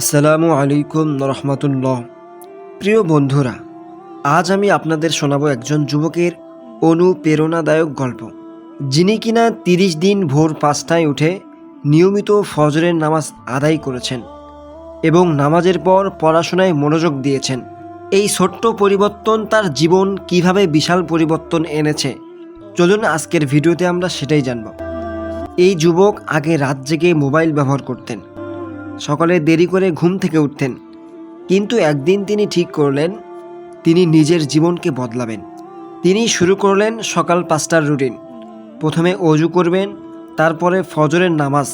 আসসালামু আলাইকুম রহমতুল্লাহ প্রিয় বন্ধুরা, আজ আমি আপনাদের শোনাবো একজন যুবকের অনুপ্রেরণাদায়ক গল্প, যিনি কিনা তিরিশ দিন ভোর পাঁচটায় উঠে নিয়মিত ফজরের নামাজ আদায় করেছেন এবং নামাজের পর পড়াশোনায় মনোযোগ দিয়েছেন। এই ছোট্ট পরিবর্তন তার জীবন কীভাবে বিশাল পরিবর্তন এনেছে, চলুন আজকের ভিডিওতে আমরা সেটাই জানব। এই যুবক আগে রাত জেগে মোবাইল ব্যবহার করতেন সকালে দেরি করে ঘুম থেকে উঠতেন। কিন্তু একদিন তিনি ঠিক করলেন, তিনি নিজের জীবনকে বদলাবেন। তিনি শুরু করলেন সকাল পাঁচটার রুটিন। প্রথমে অজু করবেন, তারপরে ফজরের নামাজ,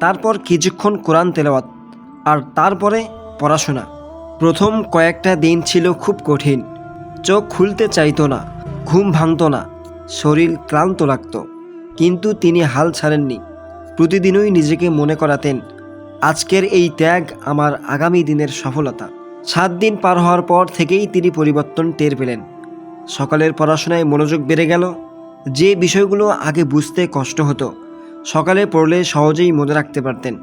তারপর কিছুক্ষণ কোরআন তেলাওয়াত, আর তারপরে পড়াশোনা। প্রথম কয়েকটা দিন ছিল খুব কঠিন। চোখ খুলতে চাইতো না, ঘুম ভাঙতো না, শরীর ক্লান্ত লাগতো। কিন্তু তিনি হাল ছাড়েননি। প্রতিদিনই নিজেকে মনে করাতেন আজকের এই ত্যাগ আমার আগামী দিনের সফলতা। সাত দিন পার হওয়ার পর থেকেই তিনি পরিবর্তন টের পেলেন। সকালের পড়াশোনায় মনোযোগ বেড়ে গেল। যে বিষয়গুলো আগে বুঝতে কষ্ট হতো, সকালে পড়লে সহজেই মনে রাখতে পারতেন।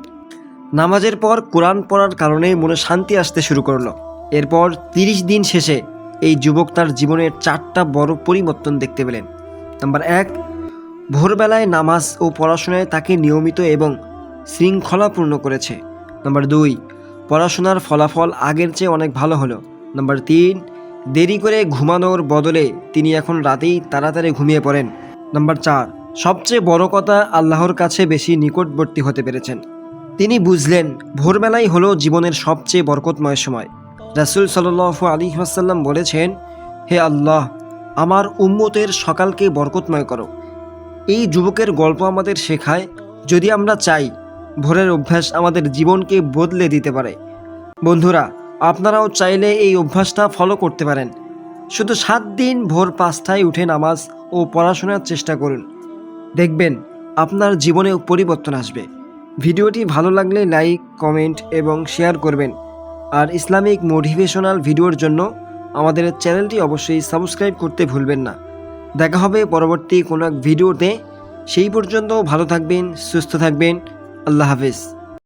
নামাজের পর কোরআন পড়ার কারণে মনে শান্তি আসতে শুরু করল। এরপর তিরিশ দিন শেষে এই যুবক তার জীবনের চারটা বড় পরিবর্তন দেখতে পেলেন। নাম্বার এক, ভোরবেলায় নামাজ ও পড়াশোনায় তাকে নিয়মিত এবং শৃঙ্খলাপূর্ণ করেছে। নাম্বার দুই, পড়াশোনার ফলাফল আগের চেয়ে অনেক ভালো হলো। নাম্বার তিন, দেরি করে ঘুমানোর বদলে তিনি এখন রাতেই তাড়াতাড়ি ঘুমিয়ে পড়েন। নাম্বার চার, সবচেয়ে বড় কথা আল্লাহর কাছে বেশি নিকটবর্তী হতে পেরেছেন। তিনি বুঝলেন, ভোরবেলাই হলো জীবনের সবচেয়ে বরকতময় সময়। রাসুল সাল্লু আলী আসাল্লাম বলেছেন, হে আল্লাহ, আমার উম্মতের সকালকে বরকতময় করো। এই যুবকের গল্প আমাদের শেখায়, যদি আমরা চাই ভোরের অভ্যাস আমাদের জীবনকে বদলে দিতে পারে। বন্ধুরা, আপনারাও চাইলে এই অভ্যাসটা ফলো করতে পারেন। শুধু সাত দিন ভোর পাঁচটায় উঠে নামাজ ও পড়াশোনার চেষ্টা করুন। দেখবেন আপনার জীবনে পরিবর্তন আসবে। ভিডিওটি ভালো লাগলে লাইক কমেন্ট এবং শেয়ার করবেন। আর ইসলামিক মোটিভেশনাল ভিডিওর জন্য আমাদের চ্যানেলটি অবশ্যই সাবস্ক্রাইব করতে ভুলবেন না। দেখা হবে পরবর্তী কোনো এক ভিডিওতে। সেই পর্যন্ত ভালো থাকবেন, সুস্থ থাকবেন। আল্লাহ হাফিজ।